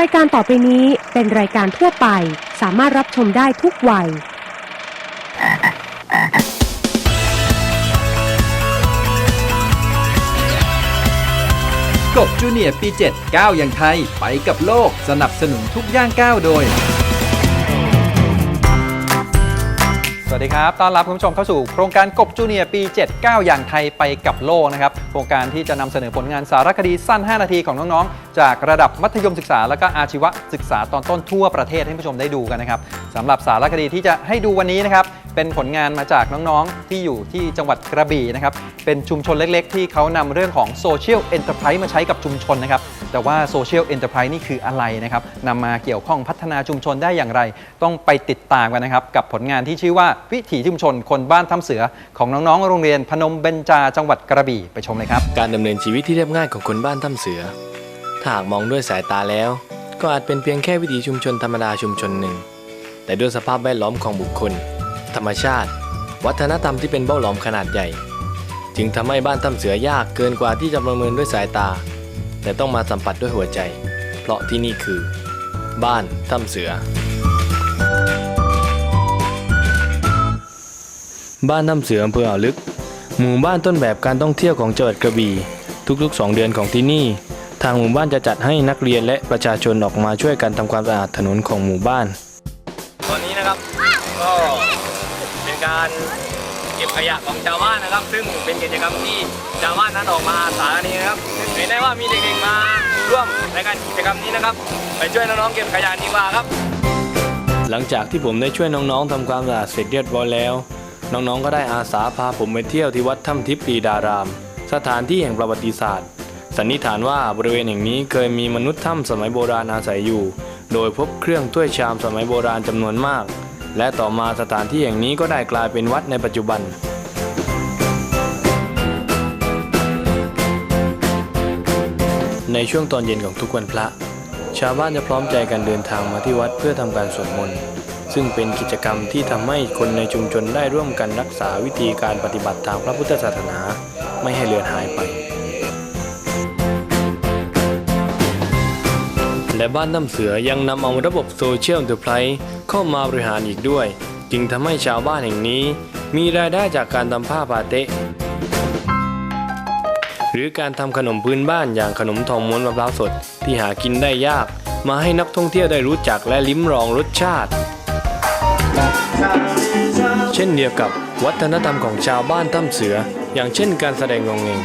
รายการต่อไปนี้เป็นรายการทั่วไป สามารถรับชมได้ทุกวัย กบจูเนียร์ปี7ก้าวอย่างไทย ไปกับโลกสนับสนุนทุกย่างก้าวโดย วัสดีครับ ต้อนรับคุณผู้ชมเข้าสู่โครงการกบจูเนียร์ปี 79 อย่างไทยไปกับโลกนะครับ โครงการที่จะนำเสนอผลงานสารคดีสั้น 5 นาทีของน้องๆ จากระดับมัธยมศึกษา และก็อาชีวศึกษาตอนต้นทั่วประเทศให้ผู้ชมได้ดูกันนะครับสำหรับสารคดีที่จะให้ดูวันนี้นะครับเป็นผลงานมาจากน้องๆ ที่อยู่ที่จังหวัดกระบี่นะครับ เป็นชุมชนเล็กๆ ที่เขานำเรื่องของโซเชียลเอ็นเตอร์ไพรส์มาใช้กับชุมชนนะครับ แต่ว่าโซเชียลเอ็นเตอร์ไพรส์นี่คืออะไรนะครับนำมาเกี่ยวข้องพัฒนาชุมชนได้อย่างไร ต้องไปติดตามกันนะครับกับผลงานที่ชื่อว่าวิถีชุมชนคนบ้านถ้ำเสือของน้องๆ โรงเรียนพนมเบญจาจังหวัดกระบี่ไปชมเลยครับ การดำเนินชีวิตที่เรียบง่ายของคนบ้านถ้ำเสือ ถ้าหากมองด้วยสายตาแล้ว ก็อาจเป็นเพียงแค่วิถีชุมชนธรรมดาชุมชนหนึ่ง แต่ด้วยสภาพแวดล้อมของบุคคล ธรรมชาติ วัฒนธรรมที่เป็นเบ้าหลอมขนาดใหญ่ จึงทำให้บ้านถ้ำเสือยากเกินกว่าที่จะประเมินด้วยสายตา แต่ต้องมาสัมผัสด้วยหัวใจ เพราะที่นี่คือ บ้านถ้ำเสือ บ้านถ้ำเสืออำเภออ่าวลึก หมู่บ้านต้นแบบการท่องเที่ยวของจังหวัดกระบี่ ทุกๆ 2 เดือนของที่นี่ ทางหมู่บ้านจะจัดให้นักเรียนและประชาชนออกมาช่วยกันทำความสะอาดถนนของหมู่บ้าน ตอนนี้นะครับก็เป็นการ ก็บขยะของชาวบ้านนะครับ ซึ่งเป็นกิจกรรมที่ชาวบ้านนั้นออกมาสารนี้นะครับเห็นได้ว่ามีเด็กๆมาร่วมในการกิจกรรมนี้นะครับ ไปช่วยน้องๆเก็บขยะดีกว่าครับ หลังจากที่ผมได้ช่วยน้องๆทำความสะอาดเสร็จเรียบร้อยแล้ว น้องๆก็ได้อาสาพาผมไปเที่ยวที่วัดถ้ำทิพย์ปีดาราม สถานที่แห่งประวัติศาสตร์สันนิษฐานว่าบริเวณแห่งนี้เคยมีมนุษย์ถ้ำสมัยโบราณอาศัยอยู่ โดยพบเครื่องถ้วยชามสมัยโบราณจำนวนมาก และต่อมาสถานที่แห่งนี้ก็ได้กลายเป็นวัดในปัจจุบัน ในช่วงตอนเย็นของทุกวันพระ ชาวบ้านจะพร้อมใจกันเดินทางมาที่วัดเพื่อทำการสวดมนต์ซึ่งเป็นกิจกรรมที่ทำให้คนในชุมชนได้ร่วมกันรักษาวิธีการปฏิบัติทางพระพุทธศาสนา ไม่ให้เลือนหายไป และบ้านน้ำเสือยังนำเอาระบบโซเชียลเดอะไพรเข้ามาบริหารอีกด้วย จึงทำให้ชาวบ้านแห่งนี้ มีรายได้จากการทำผ้าปาเตะหรือการทำขนมพื้นบ้านอย่างขนมทองม้วนมะพร้าวสดที่หากินได้ยาก มาให้นักท่องเที่ยวได้รู้จักและลิ้มลองรสชาติ เช่นเดียวกับวัฒนธรรมของชาวบ้านถ้ำเสือ อย่างเช่นการแสดงงองเงง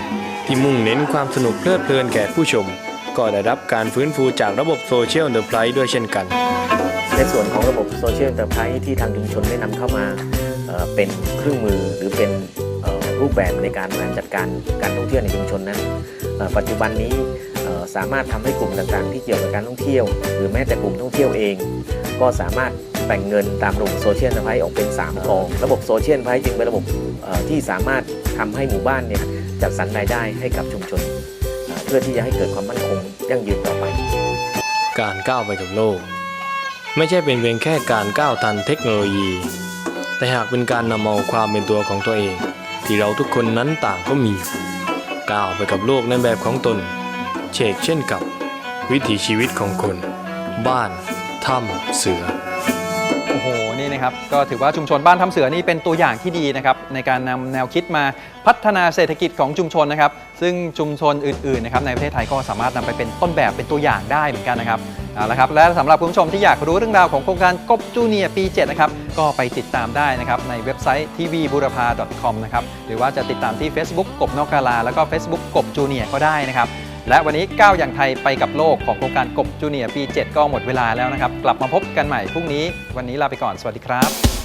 ที่มุ่งเน้นความสนุกเพลิดเพลินแก่ผู้ชม ก็ได้รับการฟื้นฟูจากระบบโซเชียลเดอะไพรด้วยเช่นกัน ในส่วนของระบบโซเชียลเตอร์ไพร์ที่ทางชุมชนได้นำเข้ามาเป็นเครื่องมือหรือเป็นรูปแบบในการบริหารจัดการการท่องเที่ยวในชุมชนนั้นปัจจุบันนี้สามารถทำให้กลุ่มต่างๆ ที่เกี่ยวกับการท่องเที่ยว หรือแม้แต่กลุ่มท่องเที่ยวเอง ก็สามารถแบ่งเงินตามระบบโซเชียลเตอร์ไพร์ออกเป็น 3กอง ระบบโซเชียลเตอร์ไพร์จึงเป็นระบบที่สามารถทำให้หมู่บ้านเนี่ยจัดสรรรายได้ให้กับชุมชน พื่อที่จะให้เกิดความมั่นคงยั่งยืนต่อไป การก้าวไปกับโลก ไม่ใช่เป็นเพียงแค่การก้าวทันเทคโนโลยี แต่หากเป็นการนำเอาความเป็นตัวของตัวเอง ที่เราทุกคนนั้นต่างก็มีก้าวไปกับโลกในแบบของตน เชกเช่นกับ วิถีชีวิตของคน บ้านถ้ำเสือ โอ้โห นี่นะครับ ก็ถือว่าชุมชนบ้านทำเสือนี่เป็นตัวอย่างที่ดีนะครับในการนำแนวคิดมาพัฒนาเศรษฐกิจของชุมชนนะครับ ซึ่งชุมชนอื่นๆนะครับในประเทศไทยก็สามารถนำไปเป็นต้นแบบเป็นตัวอย่างได้เหมือนกันนะครับเอาละครับและสำหรับคุณผู้ชมที่อยากรู้เรื่องราวของโครงการกบจูเนียร์ปี 7 นะครับ ก็ไปติดตามได้นะครับในเว็บไซต์ tvburapa.com นะครับหรือว่าจะติดตามที่ Facebook กบนอกกาลาแล้วก็ Facebook กบจูเนียร์ก็ได้นะครับ และวันนี้ก้าวอย่างไทยไปกับโลกของโครงการกบจูเนียร์ปี 7 ก็หมดเวลาแล้วนะครับ กลับมาพบกันใหม่พรุ่งนี้ วันนี้ลาไปก่อน สวัสดีครับ